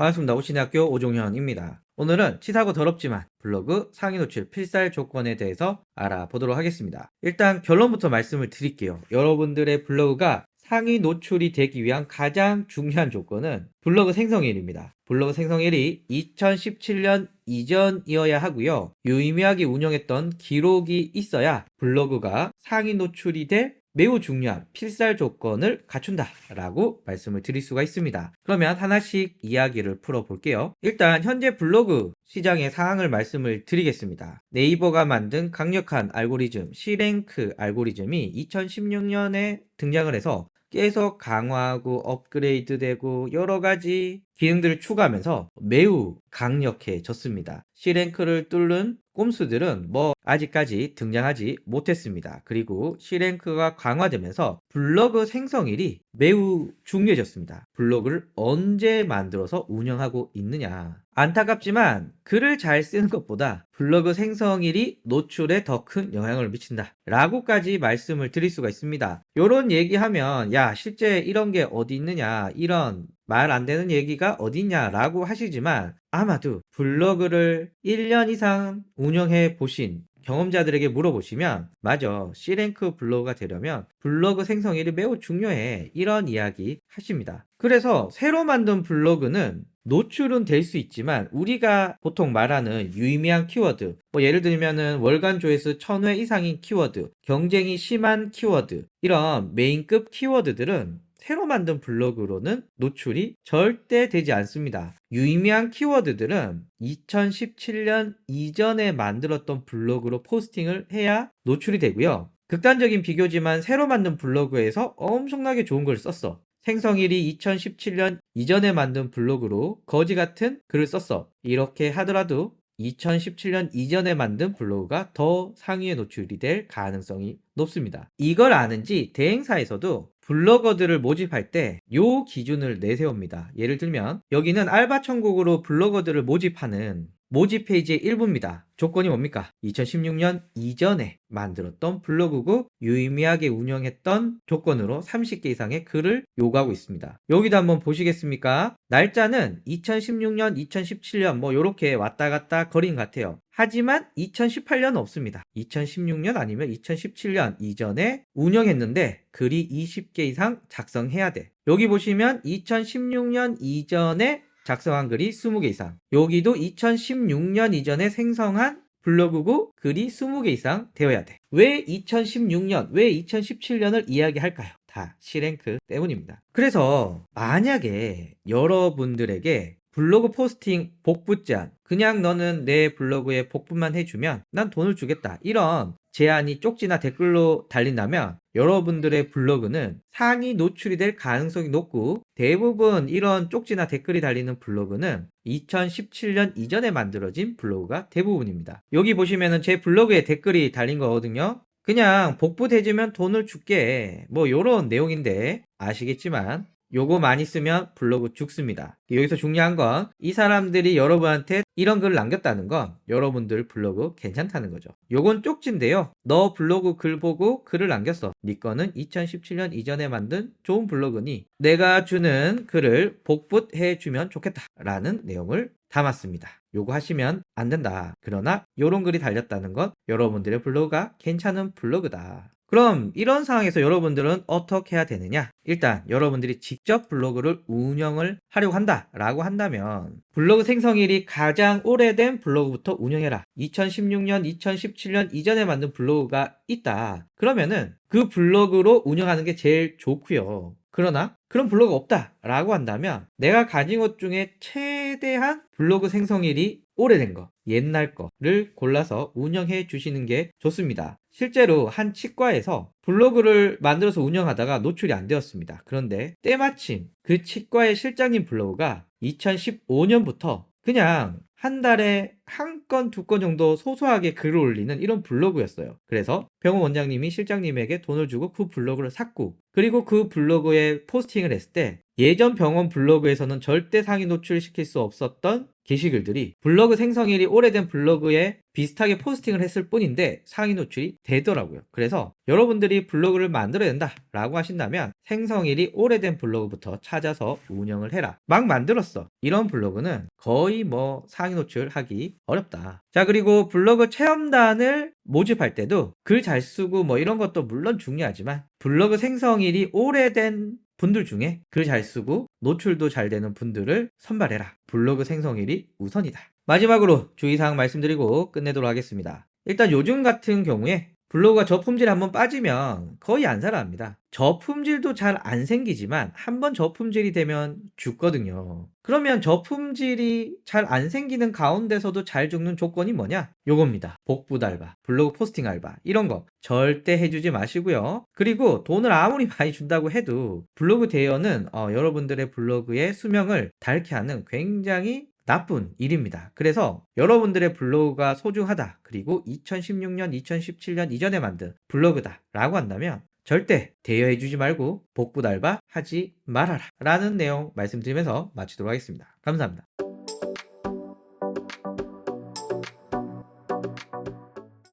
반갑습니다. 오신대학교 오종현입니다. 오늘은 치사하고 더럽지만 블로그 상위 노출 필살 조건에 대해서 알아보도록 하겠습니다. 일단 결론부터 말씀을 드릴게요. 여러분들의 블로그가 상위 노출이 되기 위한 가장 중요한 조건은 블로그 생성일입니다. 블로그 생성일이 2017년 이전이어야 하고요. 유의미하게 운영했던 기록이 있어야 블로그가 상위 노출이 될 매우 중요한 필살 조건을 갖춘다라고 말씀을 드릴 수가 있습니다. 그러면 하나씩 이야기를 풀어볼게요. 일단 현재 블로그 시장의 상황을 말씀을 드리겠습니다. 네이버가 만든 강력한 알고리즘 C랭크 알고리즘이 2016년에 등장을 해서 계속 강화하고 업그레이드되고 여러 가지 기능들을 추가하면서 매우 강력해졌습니다. C랭크를 뚫는 꼼수들은 뭐 아직까지 등장하지 못했습니다. 그리고 C랭크가 강화되면서 블로그 생성일이 매우 중요해졌습니다. 블로그를 언제 만들어서 운영하고 있느냐. 안타깝지만 글을 잘 쓰는 것보다 블로그 생성일이 노출에 더 큰 영향을 미친다. 라고까지 말씀을 드릴 수가 있습니다. 요런 얘기하면 야 실제 이런 게 어디 있느냐 이런 말 안 되는 얘기가 어디냐라고 하시지만 아마도 블로그를 1년 이상 운영해 보신 경험자들에게 물어보시면 맞아 C랭크 블로그가 되려면 블로그 생성일이 매우 중요해 이런 이야기 하십니다. 그래서 새로 만든 블로그는 노출은 될 수 있지만 우리가 보통 말하는 유의미한 키워드 뭐 예를 들면은 월간 조회수 1000회 이상인 키워드 경쟁이 심한 키워드 이런 메인급 키워드들은 새로 만든 블로그로는 노출이 절대 되지 않습니다. 유의미한 키워드들은 2017년 이전에 만들었던 블로그로 포스팅을 해야 노출이 되고요. 극단적인 비교지만 새로 만든 블로그에서 엄청나게 좋은 걸 썼어. 생성일이 2017년 이전에 만든 블로그로 거지 같은 글을 썼어. 이렇게 하더라도 2017년 이전에 만든 블로그가 더 상위에 노출이 될 가능성이 높습니다. 이걸 아는지 대행사에서도 블로거들을 모집할 때 요 기준을 내세웁니다. 예를 들면 여기는 알바 천국으로 블로거들을 모집하는 모집 페이지의 일부입니다. 조건이 뭡니까? 2016년 이전에 만들었던 블로그고 유의미하게 운영했던 조건으로 30개 이상의 글을 요구하고 있습니다. 여기도 한번 보시겠습니까? 날짜는 2016년, 2017년 뭐 요렇게 왔다 갔다 거린 것 같아요. 하지만 2018년은 없습니다. 2016년 아니면 2017년 이전에 운영했는데 글이 20개 이상 작성해야 돼. 여기 보시면 2016년 이전에 작성한 글이 20개 이상. 여기도 2016년 이전에 생성한 블로그고 글이 20개 이상 되어야 돼. 왜 2016년, 왜 2017년을 이야기할까요? 다 C랭크 때문입니다. 그래서 만약에 여러분들에게 블로그 포스팅 복부 제한, 그냥 너는 내 블로그에 복부만 해주면 난 돈을 주겠다. 이런 제안이 쪽지나 댓글로 달린다면 여러분들의 블로그는 상위 노출이 될 가능성이 높고 대부분 이런 쪽지나 댓글이 달리는 블로그는 2017년 이전에 만들어진 블로그가 대부분입니다. 여기 보시면은 제 블로그에 댓글이 달린 거거든요. 그냥 복부대주면 돈을 줄게. 뭐 요런 내용인데 아시겠지만 요거 많이 쓰면 블로그 죽습니다. 여기서 중요한 건 이 사람들이 여러분한테 이런 글을 남겼다는 건 여러분들 블로그 괜찮다는 거죠. 요건 쪽지인데요. 너 블로그 글 보고 글을 남겼어. 네 거는 2017년 이전에 만든 좋은 블로그니 내가 주는 글을 복붙해 주면 좋겠다. 라는 내용을 담았습니다. 요거 하시면 안 된다. 그러나 요런 글이 달렸다는 건 여러분들의 블로그가 괜찮은 블로그다. 그럼 이런 상황에서 여러분들은 어떻게 해야 되느냐? 일단 여러분들이 직접 블로그를 운영을 하려고 한다라고 한다면 블로그 생성일이 가장 오래된 블로그부터 운영해라. 2016년, 2017년 이전에 만든 블로그가 있다. 그러면은 그 블로그로 운영하는 게 제일 좋고요. 그러나 그런 블로그 없다라고 한다면 내가 가진 것 중에 최대한 블로그 생성일이 오래된 거, 옛날 거를 골라서 운영해 주시는 게 좋습니다. 실제로 한 치과에서 블로그를 만들어서 운영하다가 노출이 안 되었습니다. 그런데 때마침 그 치과의 실장님 블로그가 2015년부터 그냥 한 달에 한 건, 두 건 정도 소소하게 글을 올리는 이런 블로그였어요. 그래서 병원 원장님이 실장님에게 돈을 주고 그 블로그를 샀고, 그리고 그 블로그에 포스팅을 했을 때 예전 병원 블로그에서는 절대 상위 노출시킬 수 없었던 게시글들이 블로그 생성일이 오래된 블로그에 비슷하게 포스팅을 했을 뿐인데 상위 노출이 되더라고요. 그래서 여러분들이 블로그를 만들어야 된다 라고 하신다면 생성일이 오래된 블로그부터 찾아서 운영을 해라. 막 만들었어. 이런 블로그는 거의 뭐 상위 노출하기 어렵다. 자 그리고 블로그 체험단을 모집할 때도 글 잘 쓰고 뭐 이런 것도 물론 중요하지만 블로그 생성일이 오래된 분들 중에 글 잘 쓰고 노출도 잘 되는 분들을 선발해라. 블로그 생성일이 우선이다. 마지막으로 주의사항 말씀드리고 끝내도록 하겠습니다. 일단 요즘 같은 경우에 블로그가 저품질이 한번 빠지면 거의 안 살아납니다. 저품질도 잘 안 생기지만 한번 저품질이 되면 죽거든요. 그러면 저품질이 잘 안 생기는 가운데서도 잘 죽는 조건이 뭐냐? 요겁니다. 복부 알바, 블로그 포스팅 알바 이런 거 절대 해주지 마시고요. 그리고 돈을 아무리 많이 준다고 해도 블로그 대여는 어, 여러분들의 블로그의 수명을 닳게 하는 굉장히 나쁜 일입니다. 그래서 여러분들의 블로그가 소중하다. 그리고 2016년, 2017년 이전에 만든 블로그다. 라고 한다면 절대 대여해주지 말고 복부 알바 하지 말아라. 라는 내용 말씀드리면서 마치도록 하겠습니다. 감사합니다.